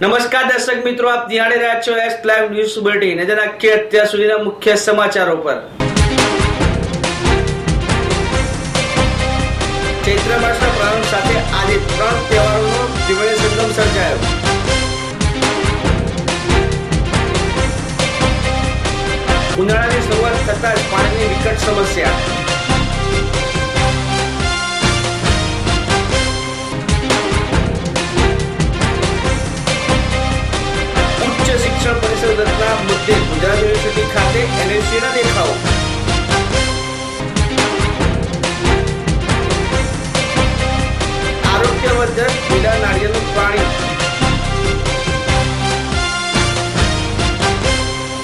નમસ્કાર દર્શક મિત્રો, આપ નિહાળી રહ્યા છો એસ લાઈવ ન્યૂઝ બુલેટિન નજર નાખીએ અત્યાર સુધીના મુખ્ય સમાચારો પર. ચૈત્ર માસના પ્રારંભ સાથે આજે ત્રણ તહેવારોનો ત્રિવેણી સંગમ સર્જાયો. ઉનાળાની શરૂઆત થતાં જ પાણીની વિકટ સમસ્યા.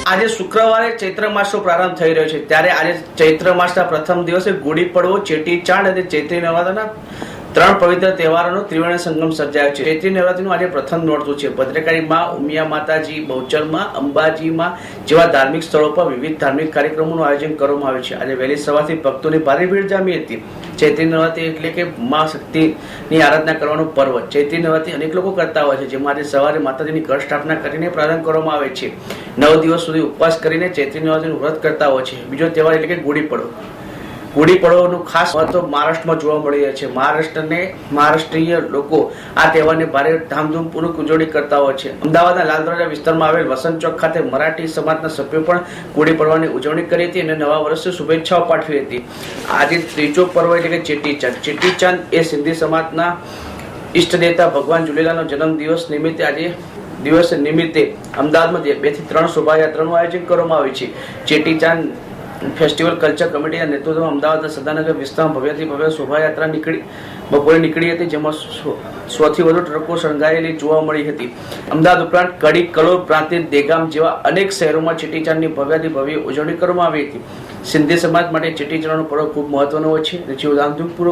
આજે શુક્રવારે ચૈત્ર માસનો પ્રારંભ થઈ રહ્યો છે. ત્યારે આજે ચૈત્ર માસના પ્રથમ દિવસે ગુડી પડવો, ચેટી ચાંદ અને ચૈત્રી નવરાત્રના ત્રણ પવિત્ર તહેવારોનો ત્રિવેણી સંગમ સર્જાયો છે. ચૈત્રી નવરાત્રીનું આજે પ્રથમ નોરતું છે. ભદ્રકાળીમાં ઉમિયા માતાજી બહુચરમાં અંબાજીમાં જેવા ધાર્મિક સ્થળો પર વિવિધ ધાર્મિક કાર્યક્રમોનું આયોજન કરવામાં આવ્યું છે. આજે વહેલી સવારથી ભક્તોની ભારે ભીડ જામી હતી. ચૈત્રી નવરાત્રી એટલે કે મા શક્તિની આરાધના કરવાનું પર્વ. ચૈત્રી નવરાત્રી અનેક લોકો કરતા હોય છે, જેમાં આજે સવારે માતાજીની ઘર સ્થાપના કરીને પ્રારંભ કરવામાં આવે છે. નવ દિવસ સુધી ઉપવાસ કરીને ચૈત્રી નવરાત્રીનું વ્રત કરતા હોય છે. બીજો તહેવાર એટલે કે ગુડી પડવો ગુડી પડવાનું ખાસ મહત્વ મહારાષ્ટ્રમાં જોવા મળી રહ્યા છે. મહારાષ્ટ્રને મહારાષ્ટ્રીય લોકો આ તહેવારને ભારે ધામધૂમપૂર્વક ઉજવણી કરતા હોય છે. અમદાવાદના લાલદરવાજા વિસ્તારમાં આવેલ વસંત ચોક ખાતે મરાઠી સમાજના સભ્યો પણ ગુડી પડવાની ઉજવણી કરી હતી અને નવા વર્ષે શુભેચ્છાઓ પાઠવી હતી. આજે ત્રીજો પર્વ એટલે કે ચેટીચંદ. ચેટીચંદ એ સિંધી સમાજના ઈષ્ટ દેવતા ભગવાન ઝુલેલાનો જન્મ દિવસ નિમિત્તે આજે દિવસ નિમિત્તે અમદાવાદમાં બેથી ત્રણ શોભાયાત્રાનું આયોજન કરવામાં આવ્યું છે. ચેટીચાંદ ફેસ્ટિવલ, કલ્ચર કમિટીના નેતૃત્વમાં અમદાવાદ સદાનગર વિસ્તારમાં ભવ્યથી ભવ્ય શોભાયાત્રા નીકળી, બપોરે નીકળી હતી, જેમાં સોથી વધુ ટ્રકો શણગારેલી જોવા મળી હતી. અમદાવાદ ઉપરાંત કડી, કલોલ, પ્રાંતિજ, દેગામ જેવા અનેક શહેરોમાં ચેટીચાંદની ભવ્યથી ભવ્ય ઉજવણી કરવામાં આવી હતી. સિંધી સમાજ માટે ચેટીચાંદનો પર્વ ખૂબ મહત્વનો હોય છે. અને જેઓ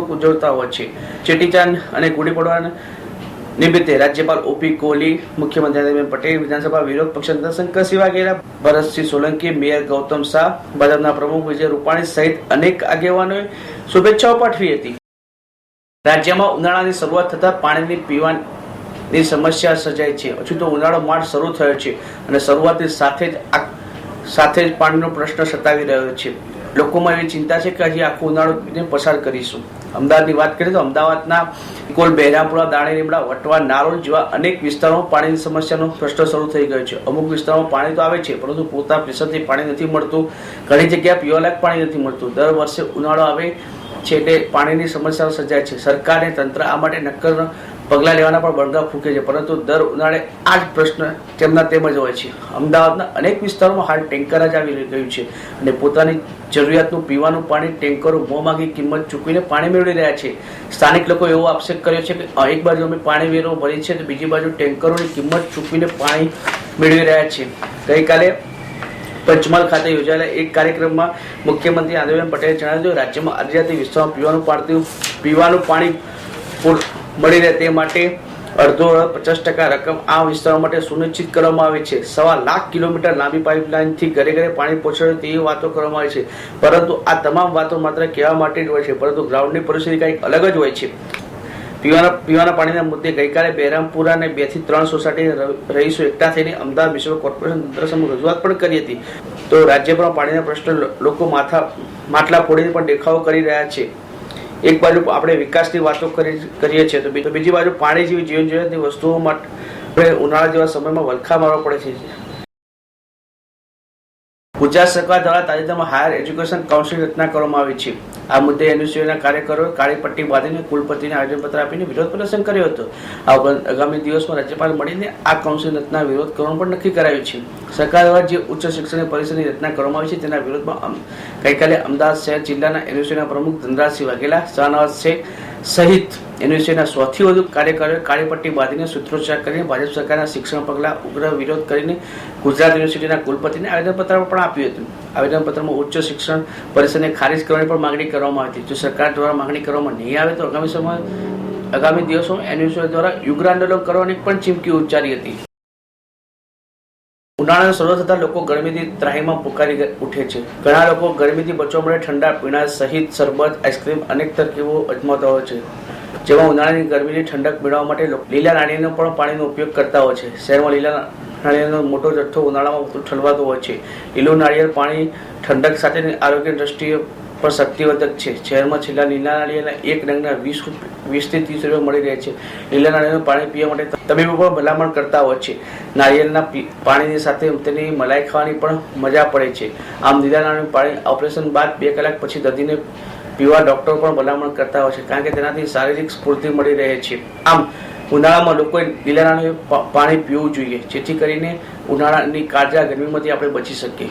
ઉજવતા હોય છે. ચેટીચાંદ અને ગુડી પડવાના નિમિત્તે રાજ્યપાલ ઓપી કોહલી, મુખ્યમંત્રી નીતિન પટેલ, વિધાનસભા વિરોધ પક્ષ નેતા શંકરસિંહ વાઘેલા ભરતસિંહ સોલંકી, મેયર ગૌતમ શાહ, ભાજપના પ્રમુખ વિજય રૂપાણી સહિત અનેક આગેવાનોએ શુભેચ્છાઓ પાઠવી હતી. રાજ્યમાં ઉનાળાની શરૂઆત થતાં પાણીની પીવાની સમસ્યા સર્જાઈ છે. હજુ તો ઉનાળો માર્ચ શરૂ થયો છે અને શરૂઆતની સાથે જ સાથે જ પાણીનો પ્રશ્ન સતાવી રહ્યો છે. લોકોમાં એવી ચિંતા છે કે હજી આખો ઉનાળો પસાર કરીશું. અમદાવાદની વાત કરીએ તો અમદાવાદના કોલ બહેરામપુરા દાણી લીમડા, વટવા, નારોલ જેવા અનેક વિસ્તારોમાં પાણીની સમસ્યાનો પ્રશ્ન શરૂ થઈ ગયો છે. અમુક વિસ્તારોમાં પાણી તો આવે છે, પરંતુ પૂરતા પ્રેશરથી પાણી નથી મળતું. ઘણી જગ્યાએ પીવાલાયક પાણી નથી મળતું. દર વર્ષે ઉનાળો આવે છે એટલે પાણીની સમસ્યાઓ સર્જાય છે. સરકારે તંત્ર આ માટે નક્કર પગલાં લેવાના પણ બળગા ફૂંકે છે, પરંતુ દર ઉનાળે આ જ પ્રશ્ન તેમના તેમ જ હોય છે. અમદાવાદના અનેક વિસ્તારોમાં હાલ ટેન્કર જ આવી ગયું છે અને પોતાની જરૂરિયાતનું પીવાનું પાણી ટેન્કરો મોં માગી કિંમત ચૂકવીને પાણી મેળવી રહ્યા છે. સ્થાનિક લોકો એવો આક્ષેપ કર્યો છે કે એક બાજુ અમે પાણી વેરો ભરી છે તો બીજી બાજુ ટેન્કરોની કિંમત ચૂકવીને પાણી મેળવી રહ્યા છે. ગઈકાલે પંચમહાલ ખાતે યોજાયેલા એક કાર્યક્રમમાં મુખ્યમંત્રી આનંદીબેન પટેલે જણાવ્યું રાજ્યમાં આદિજાતિ વિસ્તારમાં પીવાનું પાણી પીવાનું પાણી મળી રહે તે માટે અડધો પચાસ ટકા રકમ આ વિસ્તારો માટે સુનિશ્ચિત કરવામાં આવી છે. સવા લાખ કિલોમીટર લાંબી પાઇપલાઇનથી ઘરે ઘરે પાણી પહોંચાડે તેવી વાતો કરવામાં આવી છે. પરંતુ આ તમામ વાતો માત્ર કહેવા માટે જ હોય છે, પરંતુ ગ્રાઉન્ડની પરિસ્થિતિ કંઈક અલગ જ હોય છે. પીવાના પીવાના પાણીના મુદ્દે ગઈકાલે બહેરામપુરા અને બેથી ત્રણ સોસાયટી રહીશો એકઠા થઈને અમદાવાદ મ્યુનિસિપલ કોર્પોરેશન તંત્ર સમૂહ રજૂઆત પણ કરી હતી. તો રાજ્યભરમાં પાણીના પ્રશ્ન લોકો માથા, માટલા ફોડીને પણ દેખાવો કરી રહ્યા છે. એક બાજુ આપણે વિકાસની વાતો કરીએ છીએ, તો બીજી બાજુ પાણી જેવી જીવન જીવનની વસ્તુઓ માટે ઉનાળા જેવા સમયમાં વલખા મારવા પડે છે. ગુજરાત સરકાર દ્વારા તાજેતરમાં હાયર એજ્યુકેશન કાઉન્સિલ રચના કરવામાં આવી છે. આ મુદ્દે એનયુસીઓના કાર્યકરોએ કાળી પટ્ટી બાંધીને કુલપતિને આવેદનપત્ર આપીને વિરોધ પ્રદર્શન કર્યો હતો. આ ઉપરાંત આગામી દિવસમાં રાજ્યપાલ મળીને આ કાઉન્સિલ રચના વિરોધ કરવાનું પણ નક્કી કરાયું છે. સરકાર દ્વારા જે ઉચ્ચ શિક્ષણ પરિષદની રચના કરવામાં આવી છે, તેના વિરોધમાં ગઈકાલે અમદાવાદ શહેર જિલ્લાના એનયુસીઓના પ્રમુખ ધનરાજસિંહ વાઘેલા શાહનવાજ શેખ સહિત યુનિવર્સિટીના સૌથી વધુ કાર્યકરો કાર્યપટ્ટી પટ્ટી બાંધીને સૂત્રોચ્ચાર કરીને ભાજપ સરકારના શિક્ષણ પગલાં ઉગ્ર વિરોધ કરીને ગુજરાત યુનિવર્સિટીના કુલપતિને આવેદનપત્ર પણ આપ્યું હતું. આવેદનપત્રમાં ઉચ્ચ શિક્ષણ પરિષદને ખારીજ કરવાની પણ માંગણી કરવામાં આવી હતી. જો સરકાર દ્વારા માંગણી કરવામાં નહીં આવે તો આગામી સમય, આગામી દિવસોમાં યુનિવર્સિટી દ્વારા યુગ્ર આંદોલન કરવાની પણ ચીમકી ઉચ્ચારી હતી. ઉનાળાનો શરૂ થતા લોકો ગરમીથી ત્રાહીમાં પુકારી ઉઠે છે. ઘણા લોકો ગરમીથી બચવા માટે ઠંડા પીણા સહિત શરબત, આઈસ્ક્રીમ અનેક તરકીબો અજમાવતા હોય છે. જેમાં ઉનાળાની ગરમીની ઠંડક મેળવવા માટે લીલા નાળિયેરનો પણ પાણીનો ઉપયોગ કરતા હોય છે. શહેરમાં લીલા નાળિયેરનો મોટો જથ્થો ઉનાળામાં ઠંડવાતો હોય છે. લીલું નાળિયેર પાણી ઠંડક સાથે આરોગ્ય દ્રષ્ટિએ પણ શક્તિવર્ધક છે. શહેરમાં છેલ્લા લીલા નાળિયેરના એક ડંગના વીસ વીસથી ત્રીસ રૂપિયા મળી રહે છે. લીલા નાળિયેરનું પાણી પીવા માટે તબીબો પણ ભલામણ કરતા હોય છે. નાળિયેરના પાણીની સાથે તેની મલાઈ ખાવાની પણ મજા પડે છે. આમ લીલા નાળિયેરનું પાણી ઓપરેશન બાદ બે કલાક પછી દર્દીને પીવા ડોક્ટરો પણ ભલામણ કરતા હોય છે, કારણ કે તેનાથી શારીરિક સ્ફૂર્તિ મળી રહે છે. આમ, ઉનાળામાં લોકોએ લીલા પાણી પીવું જોઈએ, જેથી કરીને ઉનાળાની કાળજા ગરમીમાંથી આપણે બચી શકીએ.